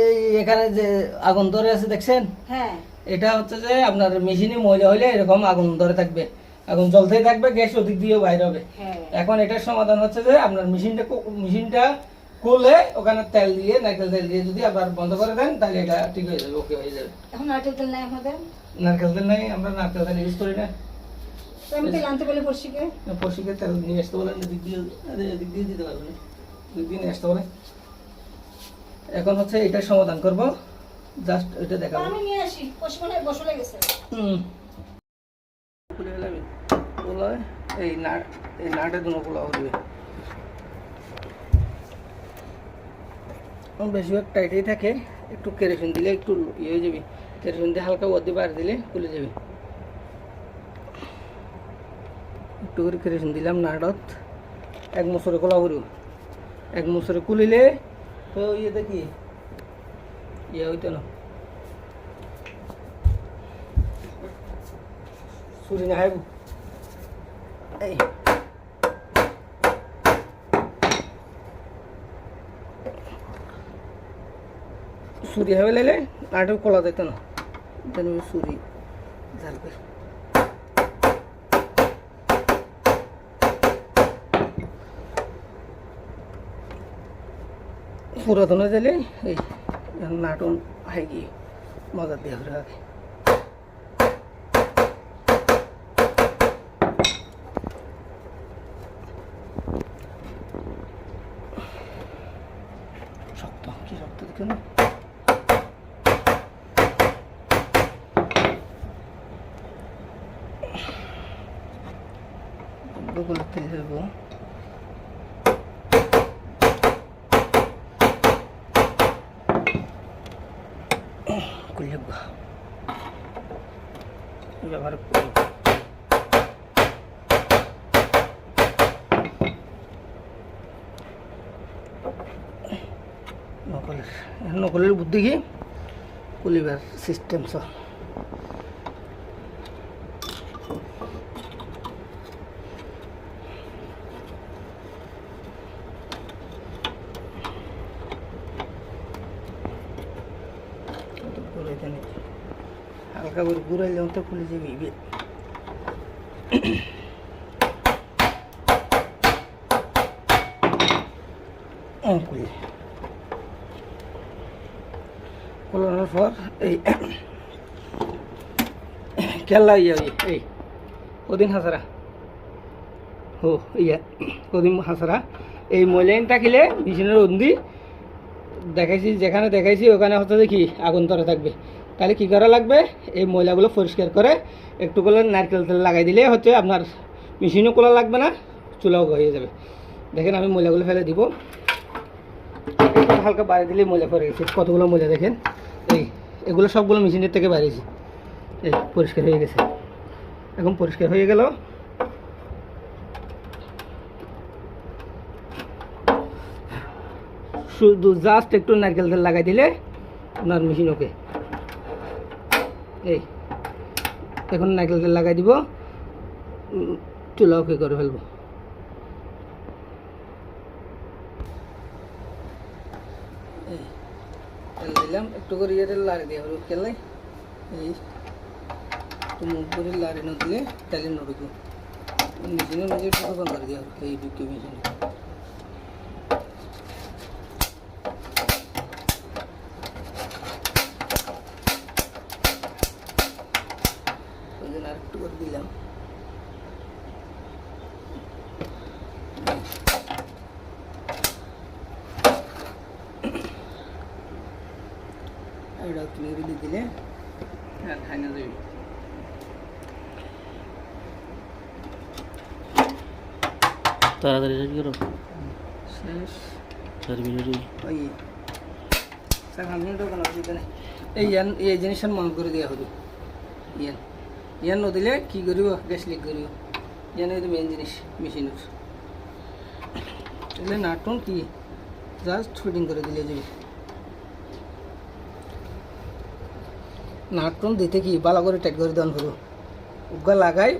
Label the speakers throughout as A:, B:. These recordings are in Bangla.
A: এই এখানে যে আগুন ধরে আছে দেখছেন?
B: হ্যাঁ।
A: এটা হচ্ছে যে আপনার মেশিনে ময়লা হলে এরকম আগুন ধরে থাকবে। আগুন জ্বলতেই থাকবে গ্যাস ওদিক দিয়েও বাইরে হবে।
B: হ্যাঁ।
A: এখন এটার সমাধান হচ্ছে যে আপনার মেশিনটা মেশিনটা খুলে ওখানে তেল দিয়ে নারকেল তেল দিয়ে যদি আপনার বন্ধ করে দেন তাহলে এটা ঠিক হয়ে যাবে ওকে হয়ে যাবে।
B: এখন নারকেল তেল নাই আপনাদের
A: নারকেল তেল নাই আমরা নারকেল তেল ইউজ করি না।
B: আমি তেল আনতে বলে পড়শিকে?
A: তেল নিয়ে আসতে বলেন এদিক দিয়ে এদিক দিয়ে দিতে পারবেন। দিয়ে আসতে বলে এখন হচ্ছে এটার সমাধান করব। জাস্ট এটা দেখাবো।
B: আমি নিয়ে আসি গেছে।
A: হুম। খুলে এই নাট এই নাটের জন্য খোলা হবে বেশিরভাগ টাইটেই থাকে একটু কেরোসিন দিলে একটু ইয়ে হয়ে যাবে। কেরোসিন দিয়ে হালকা ওদি বার দিলে খুলে যাবে। একটু করে কেরোসিন দিলাম নাটত এক বছরে খোলা করু এক বছরে খুলিলে তো ইয়ে দেখি। ইয়ে হইতো না। ছুরি না খাইব। এই। ছুরি হবে লাইলে আটও কলা দিত না। ছুরি। ঝালবে পুরাতন দিলে এই নাটন হাই গিয়ে মজা দিয়ে হবে শক্ত, কি শক্ত দেখো না? দেবো খুলে ব্যবহার করব। নকলের নকলের বুদ্ধি কি? কুলিবার সিস্টেম সব হালকা করে ঘুরাইলে তো খুলে যাবে ইবে খুলে। খোলানোর পর এই কেল্লা ইয়া, এই কদিন হাসারা হো ইয়া, কদিন হাসারা এই ময়লাইন থাকিলে মেশিনের অন্দি দেখাইছি, যেখানে দেখাইছি, ওখানে হচ্ছে কি, আগুন ধরে থাকবে। তাহলে কি করা লাগবে? এই ময়লাগুলো পরিষ্কার করে একটু করে নারকেল তেল লাগাই দিলে হচ্ছে আপনার মেশিনও কোলা লাগবে না, চুলাও হয়ে যাবে। দেখেন আমি ময়লাগুলো ফেলে দিব। হালকা বাইরে দিলে ময়লা পড়ে গেছে। কতগুলো ময়লা দেখেন? এই, এগুলো সবগুলো মেশিনের থেকে বাইরেছি এই, পরিষ্কার হয়ে গেছে। এখন পরিষ্কার হয়ে গেল। শুধু জাস্ট একটু নারকেল তেল লাগাই দিলে আপনার মেশিন ওকে এই, এখন নারকেল তেল লাগাই দিব। চুলা ওকে করে ফেলব। দিলাম। একটু করে ইয়ে লাড়ি দিয়ে হলুদ তেলে এই, একটু মুখ করে লাড়ি না দিলে তেলে মাঝে একটু দোকান করে দেওয়া এই ঢুকে মেশিনে। ওই জন্য আরেকটু করে দিলাম দিলে আর খাই না যাবে
C: তাড়াতাড়ি শেষ করো
A: শেষ
C: চার মিনিটই
A: ওই স্যার আমি এই এই জিনিসটা মন করে দেওয়া হলো ইয়ান ইয়ান নদিলে কি করিব গ্যাস লিক করিব ইয়ান এই মেন জিনিস মেশিনের এলে নাটন কি? জাস্ট ফিটিং করে দিলে যাবে নাটন দিতে কি? বালা করে টাইট করে দেওয়ান হলো উগা লাগাই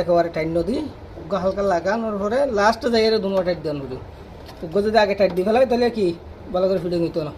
A: একেবারে টাইট নদী, উগা হালকা লাগানোর পরে লাস্ট জায়গায় দুনো টাইট দেওয়ান হলো উগা যদি আগে টাইট দিয়ে ফেলাই তাহলে কি? ভালো করে ফিটিং হইতো না।